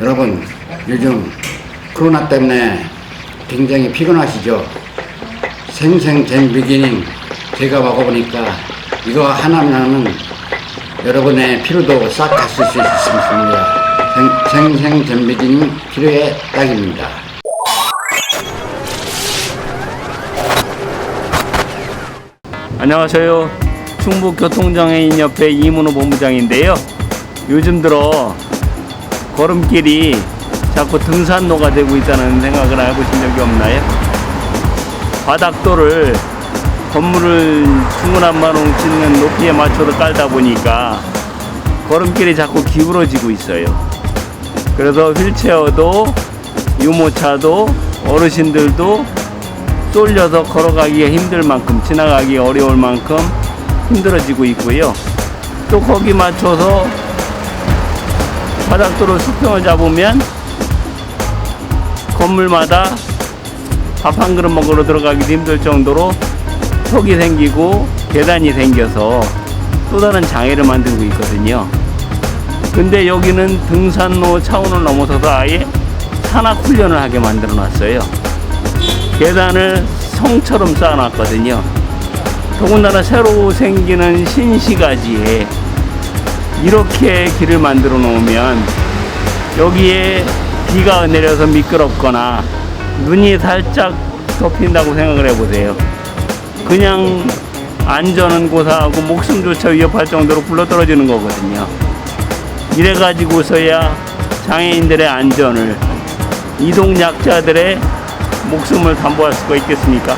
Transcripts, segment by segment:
여러분 요즘 코로나 때문에 굉장히 피곤하시죠? 생생된 비기닝 제가 먹어보니까 이거 하나면은 여러분의 피로도 싹 갔을 수 있습니다. 생, 생생된 비기닝 필요에 딱입니다. 안녕하세요. 충북교통장애인협회 이문호 본부장인데요. 요즘 들어 걸음길이 자꾸 등산로가 되고 있다는 생각을 해보신 적이 없나요? 바닥도를 건물을 중구난 마롱 짓는 높이에 맞춰서 깔다 보니까 걸음길이 자꾸 기울어지고 있어요. 그래서 휠체어도 유모차도 어르신들도 쏠려서 걸어가기가 힘들 만큼 지나가기 어려울 만큼 힘들어지고 있고요. 또 거기 맞춰서 바닥도로 수평을 잡으면 건물마다 밥 한 그릇 먹으러 들어가기도 힘들 정도로 턱이 생기고 계단이 생겨서 또 다른 장애를 만들고 있거든요. 근데 여기는 등산로 차원을 넘어서서 아예 산악 훈련을 하게 만들어 놨어요. 계단을 성처럼 쌓아 놨거든요. 더군다나 새로 생기는 신시가지에 이렇게 길을 만들어 놓으면 여기에 비가 내려서 미끄럽거나 눈이 살짝 덮인다고 생각을 해보세요. 그냥 안전은 고사하고 목숨조차 위협할 정도로 굴러떨어지는 거거든요. 이래가지고서야 장애인들의 안전을 이동 약자들의 목숨을 담보할 수가 있겠습니까?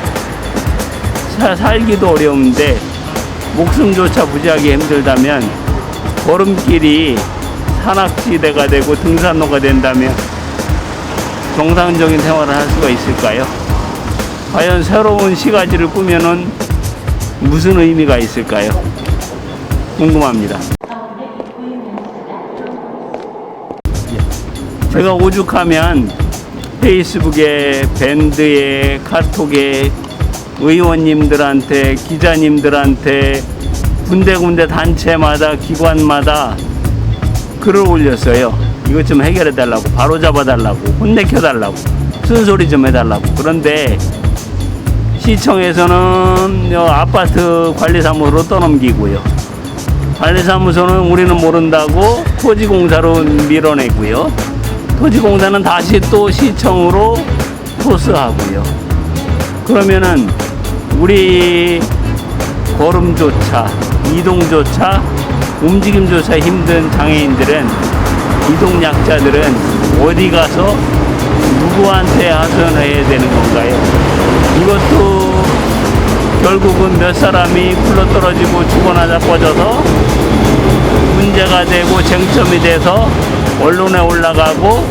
사- 살기도 어려운데 목숨조차 부지하기 힘들다면 걸음길이 산악지대가 되고 등산로가 된다면 정상적인 생활을 할 수가 있을까요? 과연 새로운 시가지를 꾸면은 무슨 의미가 있을까요? 궁금합니다. 제가 오죽하면 페이스북에 밴드에 카톡에 의원님들한테 기자님들한테 군데군데 단체마다 기관마다 글을 올렸어요. 이것 좀 해결해 달라고 바로 잡아 달라고 혼내켜 달라고 쓴소리 좀 해달라고 그런데 시청에서는 요 아파트 관리사무소로 떠넘기고요. 관리사무소는 우리는 모른다고 토지공사로 밀어내고요. 토지공사는 다시 또 시청으로 토스하고요. 그러면은 우리 걸음조차 이동조차 움직임조차 힘든 장애인들은 이동 약자들은 어디 가서 누구한테 하소연을 해야 되는 건가요? 이것도 결국은 몇 사람이 굴러 떨어지고 죽거나 자빠져서 문제가 되고 쟁점이 돼서 언론에 올라가고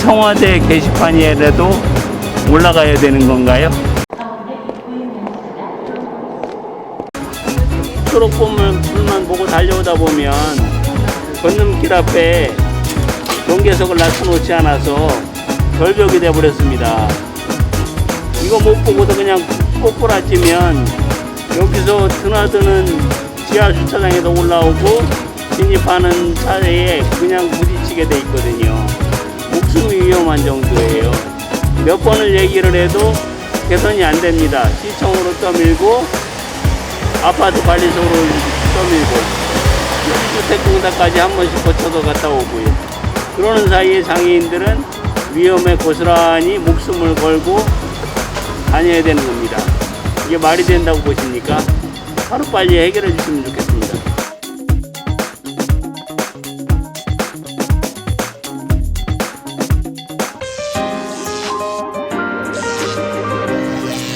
청와대 게시판이라도 올라가야 되는 건가요? 초록불만 보고 달려오다 보면 건너길 앞에 경계석을 낮춰놓지 않아서 절벽이 돼버렸습니다. 이거 못 보고도 그냥 꼬꾸라지면 여기서 드나드는 지하 주차장에서 올라오고 진입하는 차에 그냥 부딪히게 돼 있거든요. 목숨이 위험한 정도예요. 몇 번을 얘기를 해도 개선이 안 됩니다. 시청으로 떠밀고 아파트 관리소로 떠밀고 주택공사까지 한 번씩 거쳐서 갔다 오고요. 그러는 사이에 장애인들은 위험에 고스란히 목숨을 걸고 다녀야 되는 겁니다. 이게 말이 된다고 보십니까? 하루빨리 해결해 주시면 좋겠습니다.